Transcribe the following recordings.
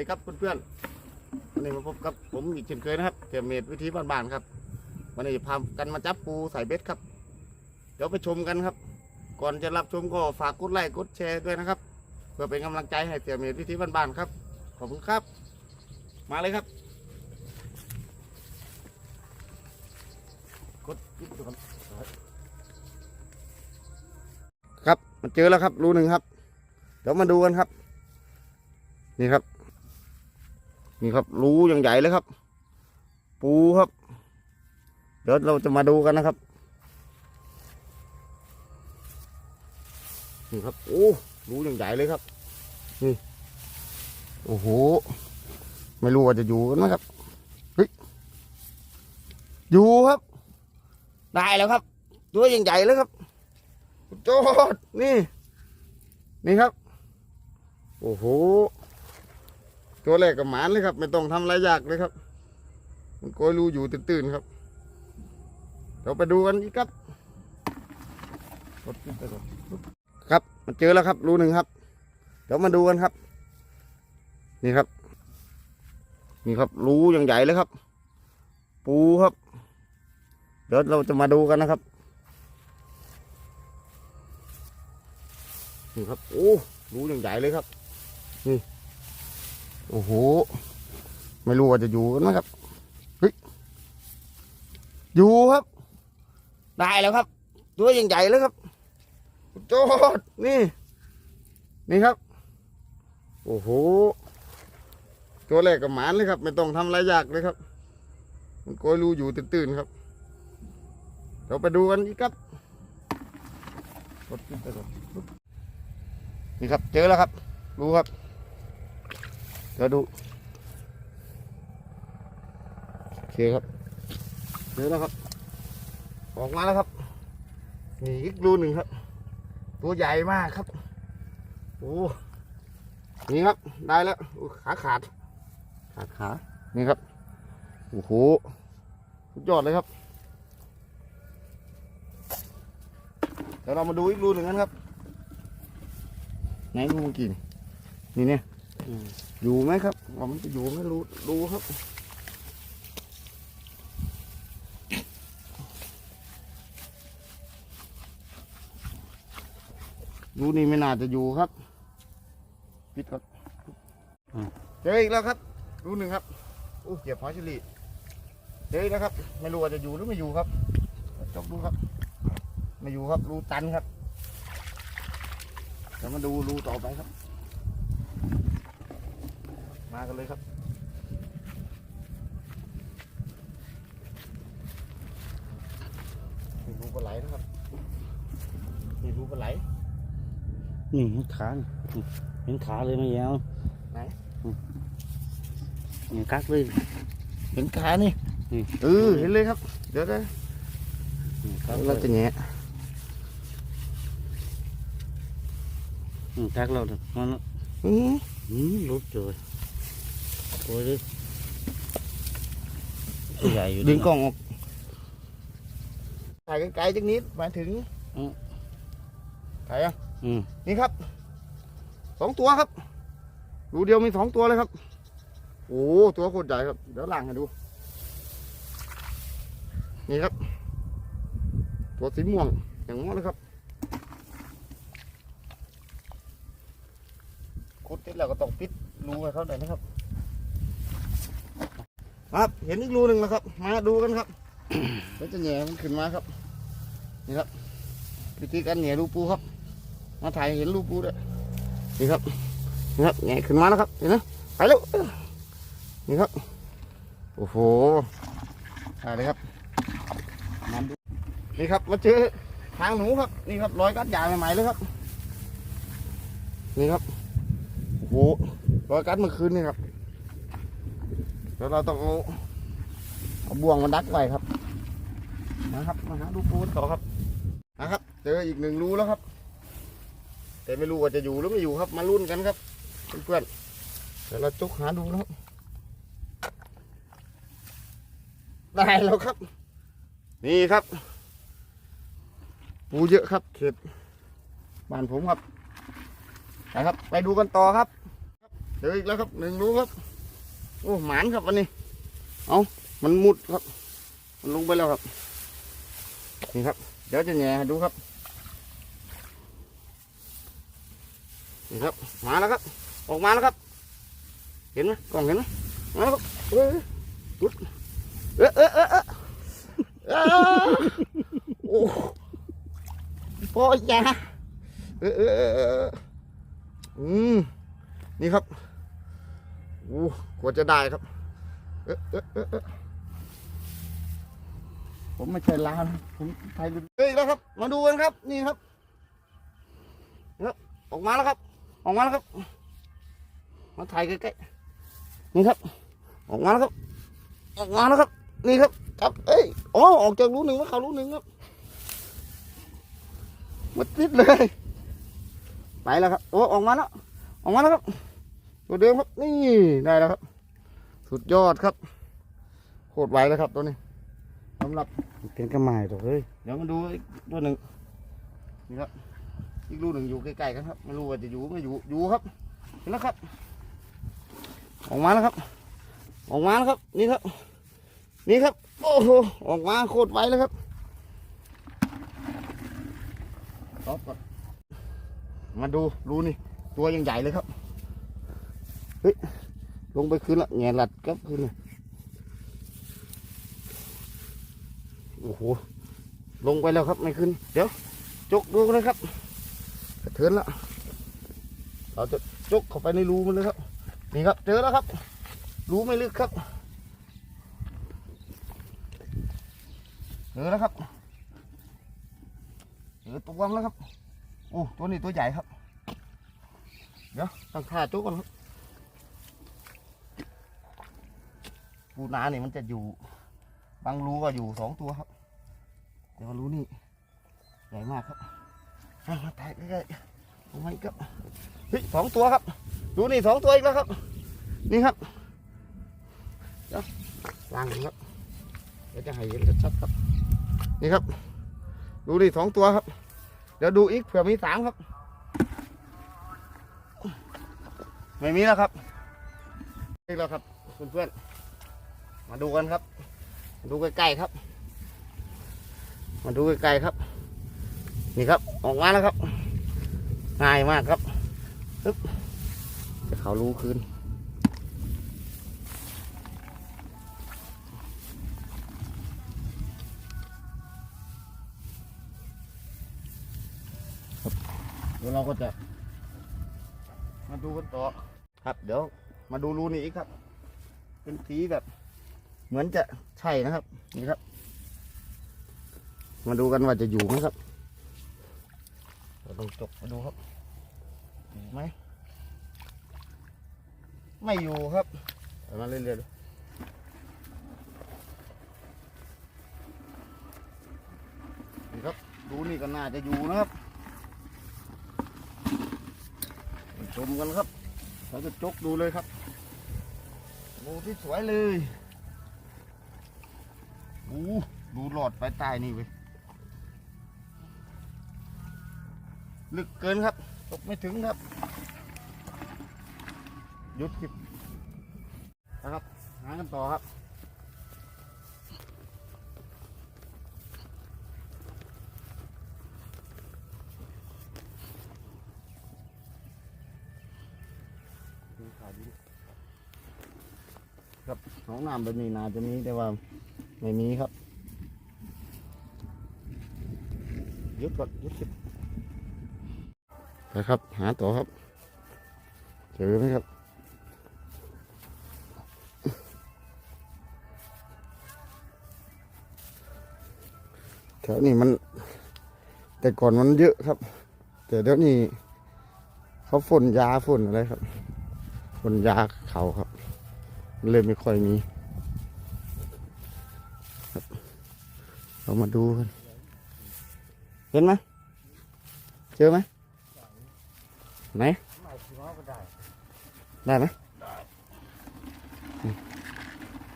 ดีครับเพื่อนๆวันนี้มาพบกับผมอีกเช่นเคยนะครับเกี่ยวเมดวิธีบ้านๆครับ วันนี้พากันมาจับปูใส่เบ็ดครับ เดี๋ยวไปชมกันครับ ก่อนจะรับชมก็ฝากกดไลค์กดแชร์ด้วยนะครับ เพื่อเป็นกำลังใจให้เกี่ยวเมดวิธีบ้านๆครับ ขอบคุณครับ มาเลยครับกดปิดดูครับครับ มันเจอแล้วครับ รูหนึ่งครับ เดี๋ยวมาดูกันครับ นี่ครับ นี่ครับ รูอย่างใหญ่เลยครับ ปูครับ เดี๋ยวเราจะมาดูกันนะครับ นี่ครับ โอ้รูอย่างใหญ่เลยครับนี่โอ้โห ไม่รู้ว่าจะอยู่กันไหมครับเฮ้ยอยู่ครับ ได้แล้วครับ ตัวอย่างใหญ่เลยครับโจดนี่ นี่ครับ โอ้โห ตัวแรกกับหมานเลยครับ ไม่ต้องทำอะไรยากเลยครับ มันโกยรูอยู่ตื่นๆครับเดี๋ยวไปดูกันอีกครับกดขึ้นไปก่อนครับมันเจอแล้วครับ รูหนึ่งครับเดี๋ยวมาดูกันครับ นี่ครับ นี่ครับ รูอย่างใหญ่เลยครับ ปูครับ เดี๋ยวเราจะมาดูกันนะครับนี่ครับ โอ้รูอย่างใหญ่เลยครับ นี่ โอ้โห ไม่รู้ว่าจะอยู่กันไหมครับเฮ้ยอยู่ครับ ได้แล้วครับ ตัวย่างใหญ่เลยครับโจดนี่ นี่ครับ โอ้โห ตัวแรกกับหมานเลยครับ ไม่ต้องทำอะไรยากเลยครับ มันโกยรูอยู่ตื่นๆครับเดี๋ยวไปดูกันอีกครับกดขึ้นไปก่อนนี่ครับ เจอแล้วครับ รู้ครับ เดี๋ยวดู โอเคครับเจอแล้วครับ ออกมาแล้วครับนี่อีกรูหนึ่งครับ ตัวใหญ่มากครับ โอ้นี่ครับ ได้แล้วขาขาด ขาดขา นี่ครับ โอ้โห สุดยอดเลยครับ เดี๋ยวเรามาดูอีกรูหนึ่งกันครับ ไหนรูเมื่อกี้นี่นี่เนี่ย อยู่ไหมครับว่ามันจะอยู่ไหมรู้รู้ครับ รูนี่ไม่น่าจะอยู่ครับปิดก่อนเจออีกแล้วครับ รูหนึ่งครับโอ้เก็บหอยเฉลี่เจออีกแล้วครับ ไม่รู้ว่าจะอยู่หรือไม่อยู่ครับจบดูครับ ไม่อยู่ครับ รูตันครับเดี๋ยวมาดูรูต่อไปครับ มากันเลยครับนี่รูปลาไหลนะครับนี่รูปลาไหลนี่เห็นขานี่เห็นขาเลยไม่ยาวไหนเนี่ยกักเลย เห็นขานี่นี่เออเห็นเลยครับ เดี๋ยวนะนี่กักเลเรายจะแงะอืมกักเราเนี่ยมันอืออืมลุกเลย โอ้ยดิตัวใหญ่อยู่ดึงกล้องออกถ่ายไกลๆจังนิดหมายถึงถ่ายยังอืมนี่ครับสองตัวครับรูเดียวมีสองตัวเลยครับ โอ้ตัวโคตรใหญ่ครับ เดี๋ยวล่างให้ดู นี่ครับ ตัวสีม่วงอย่างนี้เลยครับคุดเสร็จแล้วก็ต้องปิดรูให้เขาหน่อยนะครับ ครับ เห็นอีกรูหนึ่งแล้วครับ มาดูกันครับแล้วจะแหน่มันขึ้นมาครับ นี่ครับวิธีการแหน่รูปูครับ มาถ่ายเห็นรูปูด้วยนี่ครับนี่ครับแหน่ขึ้นมาแล้วครับเห็นไหมไปแล้วนี่ครับโอ้โหถ่ายเลยครับมาดูนี่ครับมาเจอทางหนูครับ นี่ครับรอยกัดยางใหม่ๆเลยครับ นี่ครับโอ้โหรอยกัดเมื่อคืนนี่ครับ ดี๋ยวเราต้องเอาเอาบ่วงมาดักไว้ครับนะครับ มาหาดูปูนต่อครับนะครับ เจออีกหนึ่งรูแล้วครับ แต่ไม่รู้ว่าจะอยู่หรือไม่อยู่ครับ มาลุ้นกันครับเพื่อนๆเดี๋ยวเราจุกหาดูนะครับได้แล้วครับ นี่ครับ ปูเยอะครับ เขตบ้านผมครับไปครับ ไปดูกันต่อครับเจออีกแล้วครับหนึ่งรูครับ โอ้หมานครับวันนี้ เอามันมุดครับ มันลงไปแล้วครับ นี่ครับ เดี๋ยวจะแหน่ดูครับ นี่ครับ มาแล้วครับ ออกมาแล้วครับ เห็นไหมกล้องเห็นไหมมาแล้วครับเอ้ยหลุดเออเออเออเออเออโอ้พ่อยาเออเออเอออืมนี่ครับ อ้กว่าจะได้ครับเออเออเออเออผมไม่ใช่ลานผมไทยเลยเฮ้ยแล้วครับ มาดูกันครับ นี่ครับครับออกมาแล้วครับ ออกมาแล้วครับ มาถ่ายใกล้ๆนี่ครับ ออกมาแล้วครับ ออกมาแล้วครับ นี่ครับ ครับ เอ้ยอ๋อออกจากรูหนึ่งมาเข้ารูหนึ่งครับมาติดเลย ไปแล้วครับโอ้ออกมาแล้วออกมาแล้วครับ ตัวเดิมครับ นี่ได้แล้วครับ สุดยอดครับโคตรไวแล้วครับตัวนี้สำหรับเป็นกระหม่ตัวเฮ้ยเดี๋ยวมาดูอีกตัวหนึ่งนี่ครับอีกรูหนึ่งอยู่ใกล้ๆกันครับไม่รู้ว่าจะอยู่ไม่อยู่อยู่ครับเห็นแล้วครับ ออกมาแล้วครับ ออกมาแล้วครับ นี่ครับ นี่ครับ โอ้โหออกมาโคตรไวเลยครับตอบก่อนมาดูรูนี่ ตัวยังใหญ่เลยครับ เฮ้ยลงไปคืนละแง่หลัดกับคืนเลยโอ้โหลงไปแล้วครับไม่ขึ้น เดี๋ยว จกดูเลยครับกระเทือนละเราจะจกเข้าไปในรูมันเลยครับ นี่ครับ เจอแล้วครับ รูไม่ลึกครับเจอแล้วครับเจอตัวมันแล้วครับโอ้ตัวนี้ตัวใหญ่ครับ เดี๋ยวตั้งท่าจกก่อนครับ ปูนาเนี่ยมันจะอยู่ บางรูก็อยู่สองตัวครับ แต่ว่ารูนี่ใหญ่มากครับมาถ่ายใกล้ๆโอ้ยครับเฮ้ยสองตัวครับ รูนี่สองตัวอีกแล้วครับ นี่ครับเดี๋ยววางกันครับเดี๋ยวจะให้เห็นชัดๆครับ นี่ครับ ดูนี่สองตัวครับ เดี๋ยวดูอีกเผื่อมีสามครับ ไม่มีแล้วครับอีกแล้วครับเพื่อนๆ มาดูกันครับ มาดูใกล้ๆครับ มาดูใกล้ๆครับ นี่ครับ ออกมาแล้วครับ ง่ายมากครับปึ๊บจะเขารู้คืนเดี๋ยวเราก็จะ มาดูกันต่อครับ เดี๋ยวมาดูรูนี้อีกครับ เป็นสีแบบ เหมือนจะใช่นะครับ นี่ครับ มาดูกันว่าจะอยู่ไหมครับเราต้องจกมาดูครับอยู่ไหมไม่อยู่ครับมาเรื่อยๆดูนี่ครับ ดูนี่ก็น่าจะอยู่นะครับชมกันครับเราจะจกดูเลยครับดูที่สวยเลย อ้ดูหลอดไปใต้นี่เว้ยลึกเกินครับ ตกไม่ถึงครับ หยุดคลิปนะครับ หากันต่อครับขาดีครับน้องน้ำแบบนี้นาจะมีแต่ว่า ไม่มีครับ ยุดก่อนยุดคลิปไปครับ หาต่อครับ เจอไหมครับ แถวนี้มัน แต่ก่อนมันเยอะครับ แต่เดี๋ยวนี้เขาฝนยาฝนอะไรครับฝนยาเขาครับมันเลยไม่ค่อยมี เรามาดูกัน เห็นไหมเจอไหมไหนได้ไหมอืม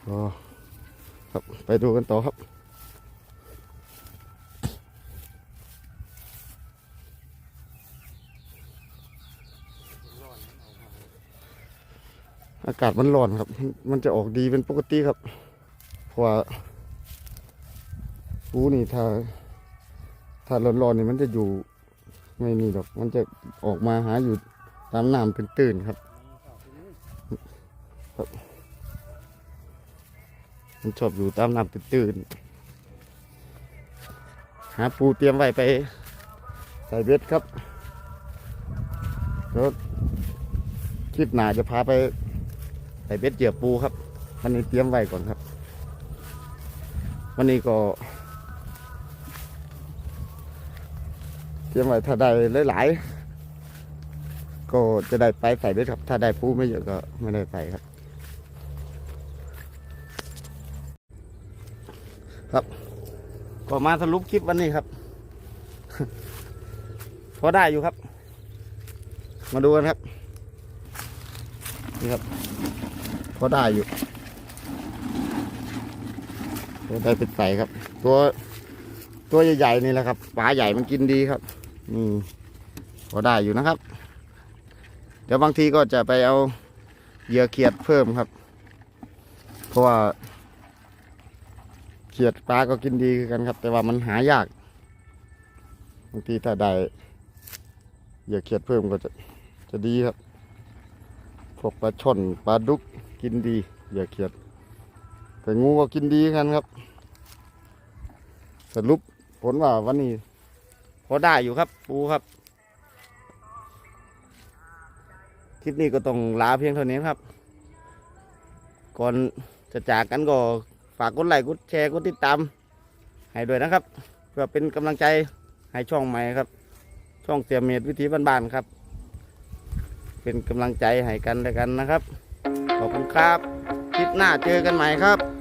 โอ้ครับไปดูกันต่อครับอากาศมันร้อนครับ มันจะออกดีเป็นปกติครับ เพราะว่า ปูนี่ถ้า ถ้าร้อนๆนี่มันจะอยู่ ไม่นี่หรอก มันจะออกมาหาอยู่ตามน้ำเป็นตื่นๆครับ ครับ มันชอบอยู่ตามน้ำเป็นตื่นๆหาปูเตรียมไว้ไปใส่เบ็ดครับแล้วคลิปหนาจะพาไปใส่เบ็ดเหยื่อปูครับวันนี้เตรียมไว้ก่อนครับ วันนี้ก็ เตรียมไว้ถ้าได้หลายๆก็จะได้ไปใส่เบ็ดครับ ถ้าได้ปูไม่เยอะก็ไม่ได้ใส่ครับ ครับก็มาสรุปคลิปวันนี้ครับพอได้อยู่ครับ มาดูกันครับ นี่ครับ พอได้อยู่ตัวได้เป็นใส่ครับ ตัวตัวใหญ่ๆนี่แหละครับปลาใหญ่มันกินดีครับ นี่พอได้อยู่นะครับ เดี๋ยวบางทีก็จะไปเอาเหยื่อเขียดเพิ่มครับ เพราะว่าเขียดปลาก็กินดีคือกันครับ แต่ว่ามันหายากบางทีถ้าได้เหยื่อเขียดเพิ่มก็จะจะดีครับพวกปลาช่อนปลาดุกกินดีเหยื่อเขียด แต่งูก็กินดีกันครับ สรุปผลว่าวันนี้ พอได้อยู่ครับ ปูครับ คลิปนี้ก็ต้องลาเพียงเท่านี้ครับ ก่อนจะจากกันก็ฝากกดไลค์กดแชร์กดติดตาม ให้ด้วยนะครับ เพื่อเป็นกำลังใจให้ช่องใหม่ครับ ช่องเสียเมดวิถีบ้านๆครับ เป็นกำลังใจให้กันและกันนะครับ ขอบคุณครับ คลิปหน้าเจอกันใหม่ครับ